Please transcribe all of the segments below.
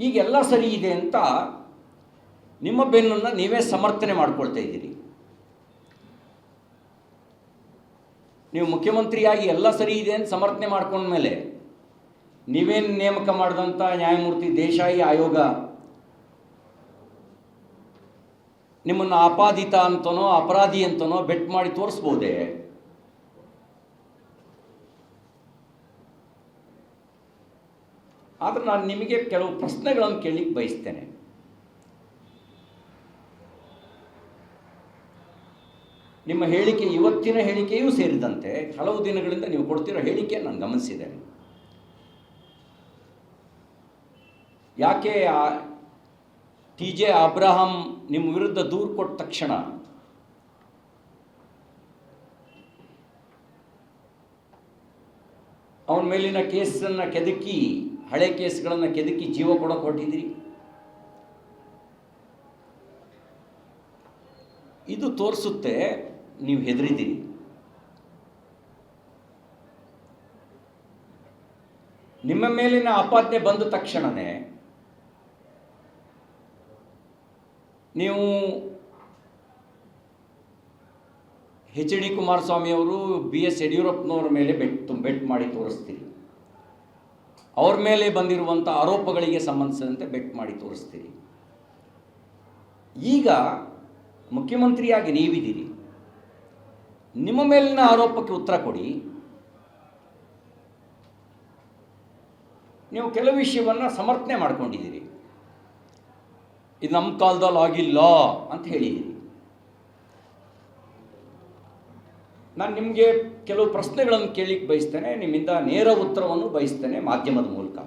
ಈಗೆಲ್ಲ ಸರಿ ಇದೆ ಅಂತ ನಿಮ್ಮ ಬೆನ್ನನ್ನು ನೀವೇ ಸಮರ್ಥನೆ ಮಾಡ್ಕೊಳ್ತಾ ಇದ್ದೀರಿ. ನೀವು ಮುಖ್ಯಮಂತ್ರಿಯಾಗಿ ಎಲ್ಲ ಸರಿ ಇದೆ ಅಂತ ಸಮರ್ಥನೆ ಮಾಡ್ಕೊಂಡ್ಮೇಲೆ ನೀವೇನು ನೇಮಕ ಮಾಡಿದಂಥ ನ್ಯಾಯಮೂರ್ತಿ ದೇಶಾಯಿ ಆಯೋಗ ನಿಮ್ಮನ್ನು ಆಪಾದಿತ ಅಂತನೋ ಅಪರಾಧಿ ಅಂತನೋ ಬೆಟ್ ಮಾಡಿ ತೋರಿಸ್ಬೋದೇ? ಆದರೆ ನಾನು ನಿಮಗೆ ಕೆಲವು ಪ್ರಶ್ನೆಗಳನ್ನು ಕೇಳಲಿಕ್ಕೆ ಬಯಸ್ತೇನೆ. ನಿಮ್ಮ ಹೇಳಿಕೆ ಇವತ್ತಿನ ಹೇಳಿಕೆಯೂ ಸೇರಿದಂತೆ ಹಲವು ದಿನಗಳಿಂದ ನೀವು ಕೊಡ್ತಿರೋ ಹೇಳಿಕೆ ನಾನು ಗಮನಿಸಿದ್ದೇನೆ. ಯಾಕೆ ಆ ಟಿ ಜೆ ಅಬ್ರಹಾಂ ನಿಮ್ಮ ವಿರುದ್ಧ ದೂರು ಕೊಟ್ಟ ತಕ್ಷಣ ಅವನ ಮೇಲಿನ ಕೇಸನ್ನು ಕೆದಕಿ ಹಳೆ ಕೇಸ್ಗಳನ್ನು ಕೆದಕಿ ಜೀವ ಕೂಡ ಕೊಟ್ಟಿದ್ದೀರಿ. ಇದು ತೋರಿಸುತ್ತೆ ನೀವು ಹೆದರಿದ್ದೀರಿ. ನಿಮ್ಮ ಮೇಲಿನ ಆಪಾದನೆ ಬಂದ ತಕ್ಷಣವೇ ನೀವು ಎಚ್ ಡಿ ಕುಮಾರಸ್ವಾಮಿಯವರು ಬಿ ಎಸ್ ಯಡಿಯೂರಪ್ಪನವ್ರ ಮೇಲೆ ಬೆಟ್ ಬೆಟ್ ಮಾಡಿ ತೋರಿಸ್ತೀರಿ. ಅವ್ರ ಮೇಲೆ ಬಂದಿರುವಂಥ ಆರೋಪಗಳಿಗೆ ಸಂಬಂಧಿಸಿದಂತೆ ಬೆಟ್ ಮಾಡಿ ತೋರಿಸ್ತೀರಿ. ಈಗ ಮುಖ್ಯಮಂತ್ರಿಯಾಗಿ ನೀವಿದ್ದೀರಿ. ನಿಮ್ಮ ಮೇಲಿನ ಆರೋಪಕ್ಕೆ ಉತ್ತರ ಕೊಡಿ. ನೀವು ಕೆಲವು ವಿಷಯವನ್ನು ಸಮರ್ಥನೆ ಮಾಡ್ಕೊಂಡಿದ್ದೀರಿ. ಇದು ನಮ್ಮ ಕಾಲದಲ್ಲಿ ಆಗಿಲ್ಲ ಅಂತ ಹೇಳಿದ್ದೀರಿ. ನಾನು ನಿಮಗೆ ಕೆಲವು ಪ್ರಶ್ನೆಗಳನ್ನು ಕೇಳಲಿಕ್ಕೆ ಬಯಸ್ತೇನೆ, ನಿಮ್ಮಿಂದ ನೇರ ಉತ್ತರವನ್ನು ಬಯಸ್ತೇನೆ ಮಾಧ್ಯಮದ ಮೂಲಕ.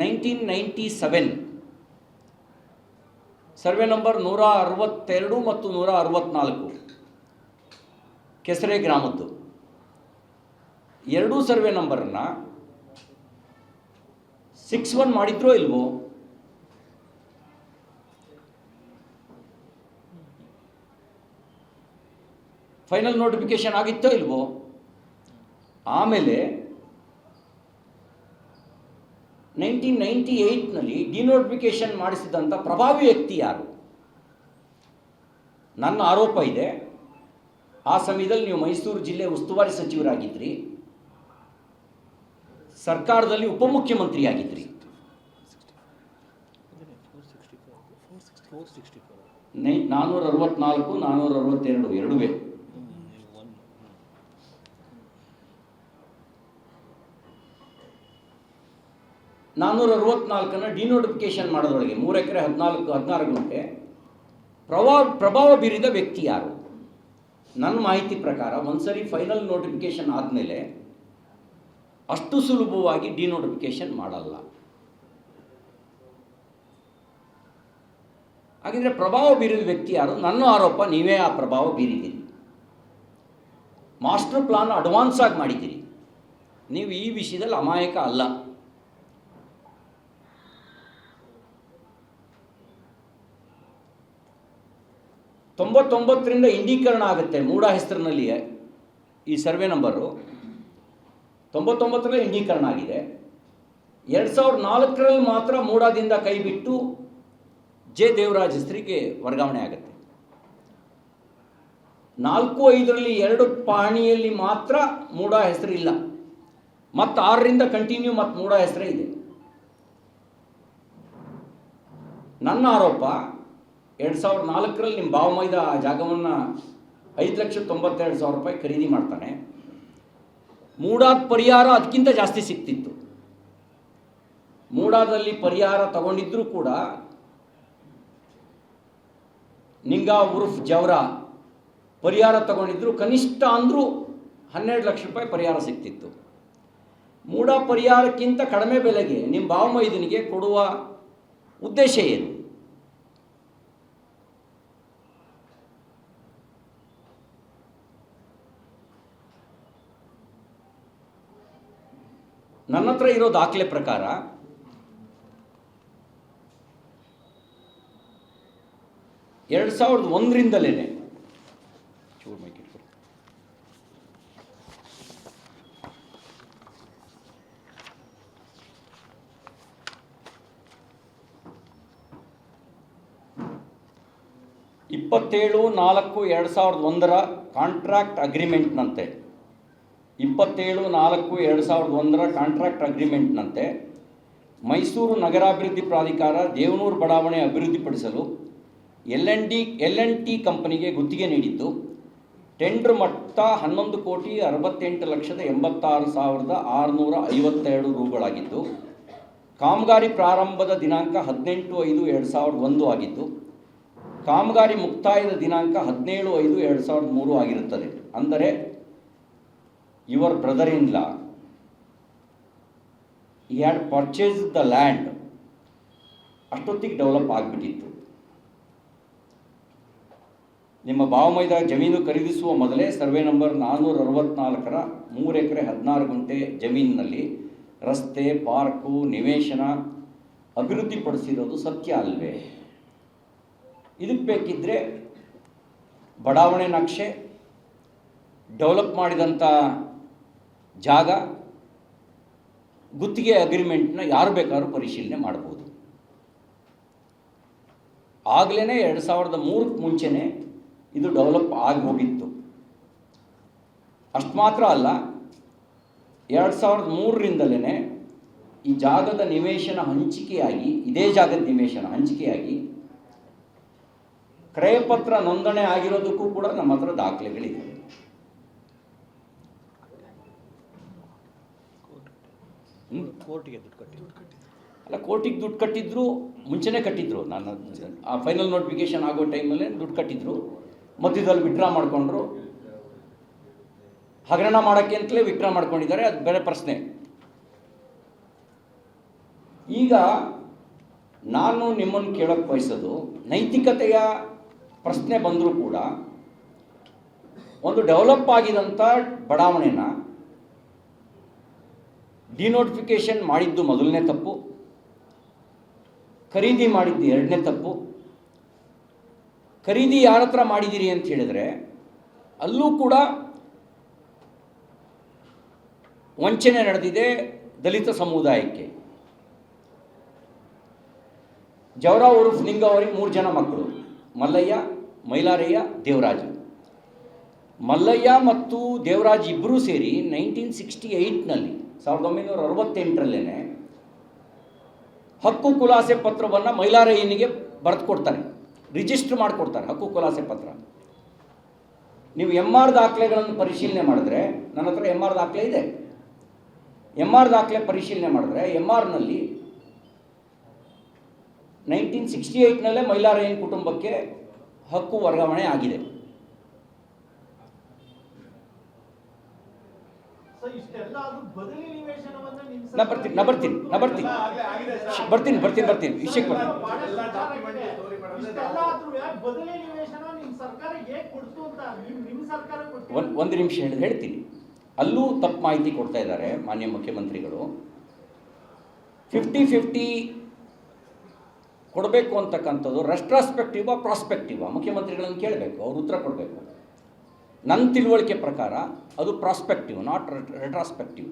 Nineteen ninety seven survey number ನೂರ ಅರವತ್ತೆರಡು ಮತ್ತು ನೂರ ಅರವತ್ನಾಲ್ಕು ಕೆಸರೆ ಗ್ರಾಮದ್ದು. ಎರಡೂ ಸರ್ವೆ ನಂಬರನ್ನು ಸಿಕ್ಸ್ ಒನ್ ಮಾಡಿದ್ರೋ ಇಲ್ವೋ? ಫೈನಲ್ ನೋಟಿಫಿಕೇಶನ್ ಆಗಿತ್ತೋ ಇಲ್ವೋ? ಆಮೇಲೆ ನೈನ್ಟೀನ್ ನೈಂಟಿ ಏಯ್ಟ್ನಲ್ಲಿ ಡಿನೋಟಿಫಿಕೇಶನ್ ಮಾಡಿಸಿದಂಥ ಪ್ರಭಾವಿ ವ್ಯಕ್ತಿ ಯಾರು? ನನ್ನ ಆರೋಪ ಇದೆ. ಆ ಸಮಯದಲ್ಲಿ ನೀವು ಮೈಸೂರು ಜಿಲ್ಲೆ ಉಸ್ತುವಾರಿ ಸಚಿವರಾಗಿದ್ರಿ. ಸರ್ಕಾರದಲ್ಲಿ ಉಪಮುಖ್ಯಮಂತ್ರಿಯಾಗಿದ್ರಿ. ನೈ ನಾನ್ನೂರ ಅರವತ್ತ್ನಾಲ್ಕು ನಾನ್ನೂರ ಅರವತ್ತೆರಡು ಎರಡುವೇ. ನಾನ್ನೂರ ಅರವತ್ನಾಲ್ಕನ್ನು ಡಿನೋಟಿಫಿಕೇಶನ್ ಮಾಡೋದ್ರೊಳಗೆ, ಮೂರು ಎಕರೆ ಹದಿನಾಲ್ಕು, ಹದಿನಾರು ಗಂಟೆ ಪ್ರಭಾವ ಪ್ರಭಾವ ಬೀರಿದ ವ್ಯಕ್ತಿ ಯಾರು? ನನ್ನ ಮಾಹಿತಿ ಪ್ರಕಾರ, ಒಂದ್ಸರಿ ಫೈನಲ್ ನೋಟಿಫಿಕೇಶನ್ ಆದಮೇಲೆ ಅಷ್ಟು ಸುಲಭವಾಗಿ ಡಿನೋಟಿಫಿಕೇಶನ್ ಮಾಡಲ್ಲ. ಹಾಗಿದ್ರೆ ಪ್ರಭಾವ ಬೀರಿದ ವ್ಯಕ್ತಿ ಯಾರು? ನನ್ನ ಆರೋಪ, ನೀವೇ ಆ ಪ್ರಭಾವ ಬೀರಿದ್ದೀರಿ. ಮಾಸ್ಟರ್ ಪ್ಲಾನ್ ಅಡ್ವಾನ್ಸ್ ಆಗಿ ಮಾಡಿದ್ದೀರಿ. ನೀವು ಈ ವಿಷಯದಲ್ಲಿ ಅಮಾಯಕ ಅಲ್ಲ. ತೊಂಬತ್ತೊಂಬತ್ತರಿಂದ ಇಂಡೀಕರಣ ಆಗುತ್ತೆ ಮೂಡ ಹೆಸರಿನಲ್ಲಿ ಈ ಸರ್ವೆ ನಂಬರು. ತೊಂಬತ್ತೊಂಬತ್ತರಲ್ಲಿ ಇಂಡೀಕರಣ ಆಗಿದೆ. ಎರಡು ಸಾವಿರದ ನಾಲ್ಕರಲ್ಲಿ ಮಾತ್ರ ಮೂಡಾದಿಂದ ಕೈ ಬಿಟ್ಟು ಜೆ ದೇವರಾಜ್ ಹೆಸರಿಗೆ ವರ್ಗಾವಣೆ ಆಗುತ್ತೆ. ನಾಲ್ಕು ಐದರಲ್ಲಿ ಎರಡು ಪಾಣಿಯಲ್ಲಿ ಮಾತ್ರ ಮೂಡ ಹೆಸರಿಲ್ಲ. ಮತ್ತು ಆರರಿಂದ ಕಂಟಿನ್ಯೂ ಮತ್ತು ಮೂಡ ಹೆಸರೇ ಇದೆ. ನನ್ನ ಆರೋಪ ಎರಡು ಸಾವಿರದ ನಾಲ್ಕರಲ್ಲಿ ನಿಮ್ಮ ಭಾವಮೈದ ಆ ಜಾಗವನ್ನು ಐದು ಲಕ್ಷ ತೊಂಬತ್ತೆರಡು ಸಾವಿರ ರೂಪಾಯಿ ಖರೀದಿ ಮಾಡ್ತಾನೆ. ಮೂಡಾದ ಪರಿಹಾರ ಅದಕ್ಕಿಂತ ಜಾಸ್ತಿ ಸಿಕ್ತಿತ್ತು. ಮೂಡಾದಲ್ಲಿ ಪರಿಹಾರ ತಗೊಂಡಿದ್ರೂ ಕೂಡ ನಿಂಗಾ ಉರ್ಫ್ ಜವರ ಪರಿಹಾರ ತಗೊಂಡಿದ್ರು, ಕನಿಷ್ಠ ಅಂದರೂ ಹನ್ನೆರಡು ಲಕ್ಷ ರೂಪಾಯಿ ಪರಿಹಾರ ಸಿಕ್ತಿತ್ತು. ಮೂಡ ಪರಿಹಾರಕ್ಕಿಂತ ಕಡಿಮೆ ಬೆಲೆಗೆ ನಿಮ್ಮ ಭಾವಮೈದನಿಗೆ ಕೊಡುವ ಉದ್ದೇಶ ಏನು? ನನ್ನ ಹತ್ರ ಇರೋ ದಾಖಲೆ ಪ್ರಕಾರ, ಎರಡು ಸಾವಿರದ ಒಂದರಿಂದಲೇ ಇಪ್ಪತ್ತೇಳು ನಾಲ್ಕು ಎರಡು ಸಾವಿರದ ಒಂದರ ಕಾಂಟ್ರಾಕ್ಟ್ ಅಗ್ರಿಮೆಂಟ್ನಂತೆ ಇಪ್ಪತ್ತೇಳು ನಾಲ್ಕು ಎರಡು ಸಾವಿರದ ಒಂದರ ಕಾಂಟ್ರಾಕ್ಟ್ ಅಗ್ರಿಮೆಂಟ್ನಂತೆ ಮೈಸೂರು ನಗರಾಭಿವೃದ್ಧಿ ಪ್ರಾಧಿಕಾರ ದೇವನೂರು ಬಡಾವಣೆ ಅಭಿವೃದ್ಧಿಪಡಿಸಲು L N D L N T ಕಂಪನಿಗೆ ಗುತ್ತಿಗೆ ನೀಡಿದ್ದು. ಟೆಂಡರ್ ಮೊತ್ತ ಹನ್ನೊಂದು ಕೋಟಿ ಅರವತ್ತೆಂಟು ಲಕ್ಷದ ಎಂಬತ್ತಾರು ಸಾವಿರದ ಆರುನೂರ ಐವತ್ತೆರಡು ರೂಗಳಾಗಿದ್ದು, ಕಾಮಗಾರಿ ಪ್ರಾರಂಭದ ದಿನಾಂಕ ಹದಿನೆಂಟು ಐದು ಎರಡು ಸಾವಿರದ ಒಂದು ಆಗಿದ್ದು, ಕಾಮಗಾರಿ ಮುಕ್ತಾಯದ ದಿನಾಂಕ ಹದಿನೇಳು ಐದು ಎರಡು ಸಾವಿರದ ಮೂರು ಆಗಿರುತ್ತದೆ. ಅಂದರೆ ಯುವರ್ ಬ್ರದರ್ ಇನ್ ಲಾ ಈ ಹ್ಯಾಡ್ ಪರ್ಚೇಸ್ ದ ಲ್ಯಾಂಡ್ ಅಷ್ಟೊತ್ತಿಗೆ ಡೆವಲಪ್ ಆಗಿಬಿಟ್ಟಿತ್ತು. ನಿಮ್ಮ ಭಾವಮೈದ ಜಮೀನು ಖರೀದಿಸುವ ಮೊದಲೇ ಸರ್ವೆ ನಂಬರ್ ನಾನ್ನೂರ ಅರವತ್ನಾಲ್ಕರ ಮೂರು ಎಕರೆ ಹದಿನಾರು ಗುಂಟೆ ಜಮೀನಿನಲ್ಲಿ ರಸ್ತೆ, ಪಾರ್ಕು, ನಿವೇಶನ ಅಭಿವೃದ್ಧಿಪಡಿಸಿರೋದು ಸತ್ಯ ಅಲ್ವೇ? ಇದಕ್ಕೆ ಬೇಕಿದ್ದರೆ ಬಡಾವಣೆ ನಕ್ಷೆ ಡೆವಲಪ್ ಮಾಡಿದಂಥ ಜಾಗ, ಗುತ್ತಿಗೆ ಅಗ್ರಿಮೆಂಟ್ನ ಯಾರು ಬೇಕಾದ್ರೂ ಪರಿಶೀಲನೆ ಮಾಡ್ಬೋದು. ಆಗಲೇ ಎರಡು ಸಾವಿರದ ಮೂರಕ್ಕೆ ಮುಂಚೆನೇ ಇದು ಡೆವಲಪ್ ಆಗಿ ಹೋಗಿತ್ತು. ಅಷ್ಟು ಮಾತ್ರ ಅಲ್ಲ, ಎರಡು ಸಾವಿರದ ಮೂರರಿಂದಲೇ ಈ ಜಾಗದ ನಿವೇಶನ ಹಂಚಿಕೆಯಾಗಿ, ಇದೇ ಜಾಗದ ನಿವೇಶನ ಹಂಚಿಕೆಯಾಗಿ ಕ್ರಯಪತ್ರ ನೋಂದಣಿ ಆಗಿರೋದಕ್ಕೂ ಕೂಡ ನಮ್ಮ ಹತ್ರ ದಾಖಲೆಗಳಿದೆ. ಕೋರ್ಟಿಗೆ ದುಡ್ಡು ಕಟ್ಟಿದ್ರು. ಅಲ್ಲ ಕೋರ್ಟಿಗೆ ದುಡ್ಡು ಕಟ್ಟಿದ್ರು ಮುಂಚೆನೇ ಕಟ್ಟಿದ್ರು. ನಾನು ಆ ಫೈನಲ್ ನೋಟಿಫಿಕೇಶನ್ ಆಗೋ ಟೈಮಲ್ಲೇ ದುಡ್ಡು ಕಟ್ಟಿದ್ರು. ಮಧ್ಯದಲ್ಲಿ ವಿಡ್ರಾ ಮಾಡಿಕೊಂಡ್ರು. ಹಗರಣ ಮಾಡೋಕ್ಕೆ ಅಂತಲೇ ವಿಡ್ರಾ ಮಾಡ್ಕೊಂಡಿದ್ದಾರೆ. ಅದು ಬೇರೆ ಪ್ರಶ್ನೆ. ಈಗ ನಾನು ನಿಮ್ಮನ್ನು ಕೇಳೋಕ್ಕೆ ಬಯಸೋದು ನೈತಿಕತೆಯ ಪ್ರಶ್ನೆ ಬಂದರೂ ಕೂಡ ಒಂದು ಡೆವಲಪ್ ಆಗಿದಂಥ ಬಡಾವಣೆನ ಡಿನೋಟಿಫಿಕೇಶನ್ ಮಾಡಿದ್ದು ಮೊದಲನೇ ತಪ್ಪು, ಖರೀದಿ ಮಾಡಿದ್ದು ಎರಡನೇ ತಪ್ಪು. ಖರೀದಿ ಯಾರ ಹತ್ರ ಮಾಡಿದ್ದೀರಿ ಅಂತ ಹೇಳಿದರೆ, ಅಲ್ಲೂ ಕೂಡ ವಂಚನೆ ನಡೆದಿದೆ ದಲಿತ ಸಮುದಾಯಕ್ಕೆ. ಜವರಾ ಉರುಫ್ ನಿಂಗ ಅವರಿಗೆ ಮೂರು ಜನ ಮಕ್ಕಳು, ಮಲ್ಲಯ್ಯ, ಮೈಲಾರಯ್ಯ, ದೇವರಾಜು. ಮಲ್ಲಯ್ಯ ಮತ್ತು ದೇವರಾಜ್ ಇಬ್ಬರೂ ಸೇರಿ ನೈನ್ಟೀನ್ ಸಿಕ್ಸ್ಟಿ ಏಯ್ಟ್ನಲ್ಲಿ ಸಾವಿರದ ಒಂಬೈನೂರ ಅರವತ್ತೆಂಟರಲ್ಲೇ ಹಕ್ಕು ಕುಲಾಸೆ ಪತ್ರವನ್ನು ಮೈಲಾರಯ್ಯನಿಗೆ ಬರೆದು ಕೊಡ್ತಾರೆ ರಿಜಿಸ್ಟರ್ ಮಾಡಿಕೊಡ್ತಾರೆ ಹಕ್ಕು ಕುಲಾಸೆ ಪತ್ರ. ನೀವು ಎಂ ಆರ್ ದಾಖಲೆಗಳನ್ನು ಪರಿಶೀಲನೆ ಮಾಡಿದ್ರೆ, ನನ್ನ ಹತ್ರ ಎಂ ಆರ್ ದಾಖಲೆ ಇದೆ. ಎಂ ಆರ್ ದಾಖಲೆ ಪರಿಶೀಲನೆ ಮಾಡಿದ್ರೆ ಎಂ ಆರ್ನಲ್ಲಿ ನೈನ್ಟೀನ್ ಸಿಕ್ಸ್ಟಿ ಏಯ್ಟ್ನಲ್ಲೇ ಮೈಲಾರಯ್ಯನ ಕುಟುಂಬಕ್ಕೆ ಹಕ್ಕು ವರ್ಗಾವಣೆ ಆಗಿದೆ. ನಾ ಬರ್ತೀನಿ, ನಾ ಬರ್ತೀನಿ, ನಾ ಬರ್ತೀನಿ. ಬರ್ತೀನಿ ಬರ್ತೀನಿ ಬರ್ತೀನಿ. ವಿಷಯಕ್ಕೆ ಬರ್ತೀನಿ. ಒಂದು ಒಂದು ನಿಮಿಷ ಹೇಳಿ ಹೇಳ್ತೀನಿ. ಅಲ್ಲೂ ತಪ್ಪು ಮಾಹಿತಿ ಕೊಡ್ತಾ ಇದ್ದಾರೆ ಮಾನ್ಯ ಮುಖ್ಯಮಂತ್ರಿಗಳು. ಫಿಫ್ಟಿ ಫಿಫ್ಟಿ ಕೊಡಬೇಕು ಅಂತಕ್ಕಂಥದ್ದು ರೆಸ್ಟ್ರಾಸ್ಪೆಕ್ಟಿವಾ ಪ್ರಾಸ್ಪೆಕ್ಟಿವಾ ಮುಖ್ಯಮಂತ್ರಿಗಳನ್ನು ಕೇಳಬೇಕು ಅವ್ರು ಉತ್ತರ ಕೊಡಬೇಕು. ನನ್ನ ತಿಳುವಳಿಕೆ ಪ್ರಕಾರ ಅದು ಪ್ರಾಸ್ಪೆಕ್ಟಿವ್ ನಾಟ್ ರೆಟ್ರಾಸ್ಪೆಕ್ಟಿವ್.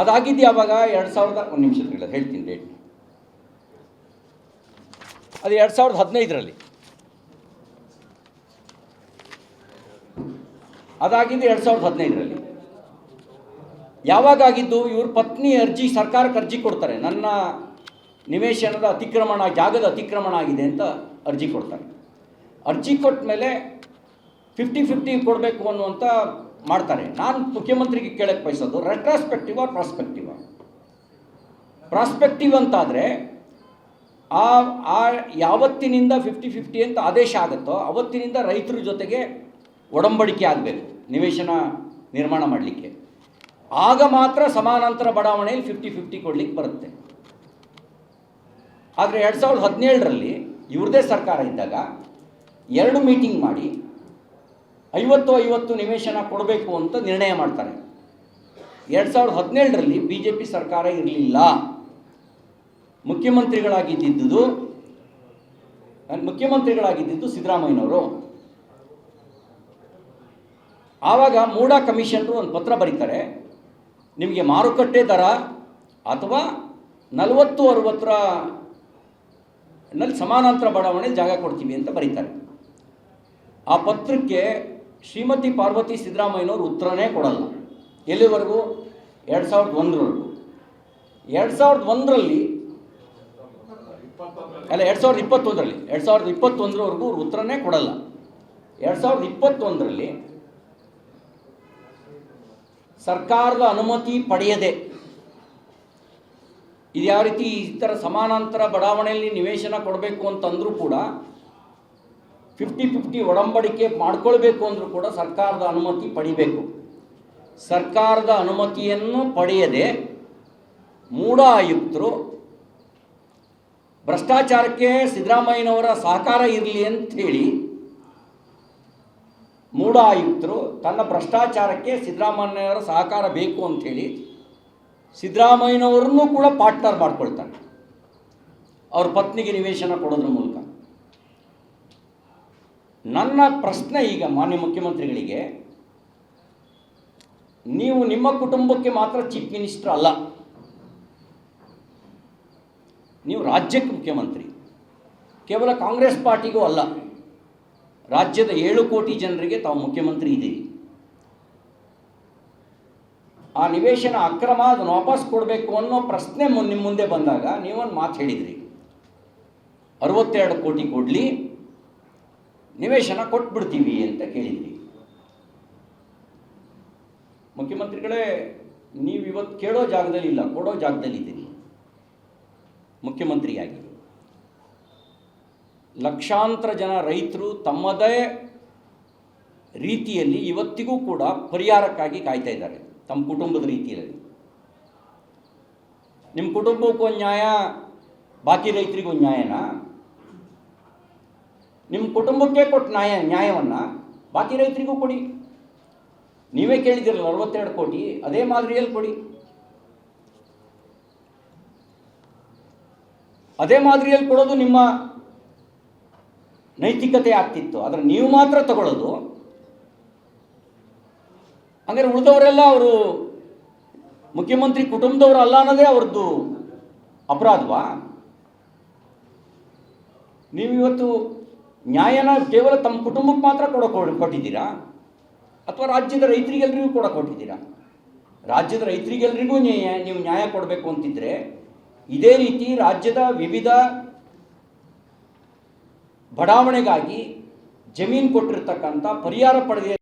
ಅದಾಗಿದ್ದು ಯಾವಾಗ? ಎರಡು ಸಾವಿರದ ಒಂದು ನಿಮಿಷ ಹೇಳ್ತೀನಿ ಡೇಟ್ ಅದು ಎರಡು ಸಾವಿರದ ಹದಿನೈದರಲ್ಲಿ. ಅದಾಗಿದ್ದು ಎರಡು ಸಾವಿರದ ಹದಿನೈದರಲ್ಲಿ. ಯಾವಾಗ ಆಗಿದ್ದು ಇವ್ರ ಪತ್ನಿ ಅರ್ಜಿ, ಸರ್ಕಾರಕ್ಕೆ ಅರ್ಜಿ ಕೊಡ್ತಾರೆ. ನನ್ನ ನಿವೇಶನದ ಅತಿಕ್ರಮಣ, ಜಾಗದ ಅತಿಕ್ರಮಣ ಆಗಿದೆ ಅಂತ ಅರ್ಜಿ ಕೊಡ್ತಾರೆ. ಅರ್ಜಿ ಕೊಟ್ಟ ಮೇಲೆ ಫಿಫ್ಟಿ ಫಿಫ್ಟಿ ಕೊಡಬೇಕು ಅನ್ನುವಂಥ ಮಾಡ್ತಾರೆ. ನಾನು ಮುಖ್ಯಮಂತ್ರಿಗೆ ಕೇಳಕ್ಕೆ ಬಯಸೋದು ರೆಟ್ರಾಸ್ಪೆಕ್ಟಿವ್ ಆರ್ ಪ್ರಾಸ್ಪೆಕ್ಟಿವ್ ಪ್ರಾಸ್ಪೆಕ್ಟಿವ್ ಅಂತಾದರೆ ಆ ಆ ಯಾವತ್ತಿನಿಂದ ಫಿಫ್ಟಿ ಫಿಫ್ಟಿ ಅಂತ ಆದೇಶ ಆಗುತ್ತೋ ಅವತ್ತಿನಿಂದ ರೈತರ ಜೊತೆಗೆ ಒಡಂಬಡಿಕೆ ಆಗಬೇಕು, ನಿವೇಶನ ನಿರ್ಮಾಣ ಮಾಡಲಿಕ್ಕೆ. ಆಗ ಮಾತ್ರ ಸಮಾನಾಂತರ ಬಡಾವಣೆಯಲ್ಲಿ ಫಿಫ್ಟಿ ಫಿಫ್ಟಿ ಕೊಡ್ಲಿಕ್ಕೆ ಬರುತ್ತೆ. ಆದರೆ ಎರಡು ಸಾವಿರದ ಹದಿನೇಳರಲ್ಲಿ ಇವ್ರದೇ ಸರ್ಕಾರ ಇದ್ದಾಗ ಎರಡು ಮೀಟಿಂಗ್ ಮಾಡಿ ಐವತ್ತು ಐವತ್ತು ನಿವೇಶನ ಕೊಡಬೇಕು ಅಂತ ನಿರ್ಣಯ ಮಾಡ್ತಾರೆ. ಎರಡು ಸಾವಿರದ ಹದಿನೇಳರಲ್ಲಿ ಬಿ ಜೆ ಪಿ ಸರ್ಕಾರ ಇರಲಿಲ್ಲ. ಮುಖ್ಯಮಂತ್ರಿಗಳಾಗಿದ್ದಿದ್ದುದು ಮುಖ್ಯಮಂತ್ರಿಗಳಾಗಿದ್ದಿದ್ದು ಸಿದ್ದರಾಮಯ್ಯನವರು. ಆವಾಗ ಮೂಡಾ ಕಮಿಷನ್ರು ಒಂದು ಪತ್ರ ಬರೀತಾರೆ, ನಿಮಗೆ ಮಾರುಕಟ್ಟೆ ದರ ಅಥವಾ ನಲವತ್ತು ಅರವತ್ತರ ನಲ್ಲಿ ಸಮಾನಾಂತರ ಬಡಾವಣೆ ಜಾಗ ಕೊಡ್ತೀವಿ ಅಂತ ಬರೀತಾರೆ. ಆ ಪತ್ರಕ್ಕೆ ಶ್ರೀಮತಿ ಪಾರ್ವತಿ ಸಿದ್ದರಾಮಯ್ಯನವರು ಉತ್ತರನೇ ಕೊಡಲ್ಲ. ಎಲ್ಲಿವರೆಗೂ? ಎರಡು ಸಾವಿರದ ಒಂದರವರೆಗೂ. ಎರಡು ಸಾವಿರದ ಒಂದರಲ್ಲಿ, ಅಲ್ಲ, ಎರಡು ಸಾವಿರದ ಇಪ್ಪತ್ತೊಂದರಲ್ಲಿ. ಎರಡು ಸಾವಿರದ ಇಪ್ಪತ್ತೊಂದರವರೆಗೂ ಅವ್ರು ಉತ್ತರನೇ ಕೊಡಲ್ಲ. ಎರಡು ಸಾವಿರದ ಇಪ್ಪತ್ತೊಂದರಲ್ಲಿ, ಸರ್ಕಾರದ ಅನುಮತಿ ಪಡೆಯದೆ, ಇದು ಯಾವ ರೀತಿ ಈ ಥರ ಸಮಾನಾಂತರ ಬಡಾವಣೆಯಲ್ಲಿ ನಿವೇಶನ ಕೊಡಬೇಕು ಅಂತಂದರೂ ಕೂಡ ಫಿಫ್ಟಿ ಫಿಫ್ಟಿ ಒಡಂಬಡಿಕೆ ಮಾಡ್ಕೊಳ್ಬೇಕು ಅಂದರೂ ಕೂಡ ಸರ್ಕಾರದ ಅನುಮತಿ ಪಡಿಬೇಕು. ಸರ್ಕಾರದ ಅನುಮತಿಯನ್ನು ಪಡೆಯದೆ ಮೂಢ ಆಯುಕ್ತರು ಭ್ರಷ್ಟಾಚಾರಕ್ಕೆ ಸಿದ್ದರಾಮಯ್ಯನವರ ಸಹಕಾರ ಇರಲಿ ಅಂಥೇಳಿ ಮೂಢ ಆಯುಕ್ತರು ತನ್ನ ಭ್ರಷ್ಟಾಚಾರಕ್ಕೆ ಸಿದ್ದರಾಮಯ್ಯನವರ ಸಹಕಾರ ಬೇಕು ಅಂಥೇಳಿ ಸಿದ್ದರಾಮಯ್ಯನವರನ್ನು ಕೂಡ ಪಾರ್ಟ್ನರ್ ಮಾಡ್ಕೊಳ್ತಾರೆ. ಅವ್ರ ಪತ್ನಿಗೆ ನಿವೇಶನ ಕೊಡೋದ್ರ ಮೂಲಕ. ನನ್ನ ಪ್ರಶ್ನೆ ಈಗ ಮಾನ್ಯ ಮುಖ್ಯಮಂತ್ರಿಗಳಿಗೆ, ನೀವು ನಿಮ್ಮ ಕುಟುಂಬಕ್ಕೆ ಮಾತ್ರ ಚೀಫ್ ಮಿನಿಸ್ಟರ್ ಅಲ್ಲ. ನೀವು ರಾಜ್ಯಕ್ಕೆ ಮುಖ್ಯಮಂತ್ರಿ. ಕೇವಲ ಕಾಂಗ್ರೆಸ್ ಪಾರ್ಟಿಗೂ ಅಲ್ಲ. ರಾಜ್ಯದ ಏಳು ಕೋಟಿ ಜನರಿಗೆ ತಾವು ಮುಖ್ಯಮಂತ್ರಿ ಇದ್ದೀರಿ. ಆ ನಿವೇಶನ ಅಕ್ರಮ, ಅದನ್ನು ವಾಪಸ್ ಕೊಡಬೇಕು ಅನ್ನೋ ಪ್ರಶ್ನೆ ನಿಮ್ಮ ಮುಂದೆ ಬಂದಾಗ ನೀವೊಂದು ಮಾತು ಹೇಳಿದ್ರಿ. ಅರವತ್ತೆರಡು ಕೋಟಿ ಕೊಡಲಿ ನಿವೇಶನ ಕೊಟ್ಬಿಡ್ತೀವಿ ಅಂತ ಕೇಳಿದ್ರಿ ಮುಖ್ಯಮಂತ್ರಿಗಳೇ, ನೀವು ಇವತ್ತು ಕೇಳೋ ಜಾಗದಲ್ಲಿ ಇಲ್ಲ, ಕೊಡೋ ಜಾಗದಲ್ಲಿ ಇದ್ದೀರಿ ಮುಖ್ಯಮಂತ್ರಿಯಾಗಿ. ಲಕ್ಷಾಂತರ ಜನ ರೈತರು ತಮ್ಮದೇ ರೀತಿಯಲ್ಲಿ ಇವತ್ತಿಗೂ ಕೂಡ ಪರಿಹಾರಕ್ಕಾಗಿ ಕಾಯ್ತಾ ಇದ್ದಾರೆ, ತಮ್ಮ ಕುಟುಂಬದ ರೀತಿಯಲ್ಲಿ. ನಿಮ್ಮ ಕುಟುಂಬಕ್ಕೂ ನ್ಯಾಯ, ಬಾಕಿ ರೈತರಿಗೂ ನ್ಯಾಯನಾ? ನಿಮ್ಮ ಕುಟುಂಬಕ್ಕೆ ಕೊಟ್ಟು ನ್ಯಾಯ, ನ್ಯಾಯವನ್ನು ಬಾಕಿ ರೈತರಿಗೂ ಕೊಡಿ. ನೀವೇ ಕೇಳಿದಿರಲ್ಲ ಅರವತ್ತೆರಡು ಕೋಟಿ, ಅದೇ ಮಾದರಿಯಲ್ಲಿ ಕೊಡಿ. ಅದೇ ಮಾದರಿಯಲ್ಲಿ ಕೊಡೋದು ನಿಮ್ಮ ನೈತಿಕತೆ ಆಗ್ತಿತ್ತು. ಆದರೆ ನೀವು ಮಾತ್ರ ತಗೊಳ್ಳೋದು. ಹಂಗಾರೆ ಉಳಿದವರೆಲ್ಲ ಅವರು ಮುಖ್ಯಮಂತ್ರಿ ಕುಟುಂಬದವರು ಅಲ್ಲ ಅನ್ನೋದೇ ಅವ್ರದ್ದು ಅಪರಾಧವಾ? ನೀವು ಇವತ್ತು ನ್ಯಾಯನ ಕೇವಲ ತಮ್ಮ ಕುಟುಂಬಕ್ಕೆ ಮಾತ್ರ ಕೊಡ ಕೊಟ್ಟಿದ್ದೀರಾ? ಅಥವಾ ರಾಜ್ಯದ ರೈತರಿಗೆಲ್ಲರಿಗೂ ಕೂಡ ಕೊಟ್ಟಿದ್ದೀರಾ? ರಾಜ್ಯದ ರೈತರಿಗೆಲ್ಲರಿಗೂ ನೀವು ನ್ಯಾಯ ಕೊಡಬೇಕು ಅಂತಿದ್ರೆ ಇದೇ ರೀತಿ ರಾಜ್ಯದ ವಿವಿಧ ಬಡಾವಣೆಗಾಗಿ ಜಮೀನು ಕೊಟ್ಟಿರ್ತಕ್ಕಂಥ ಪರಿಹಾರ ಪಡೆದ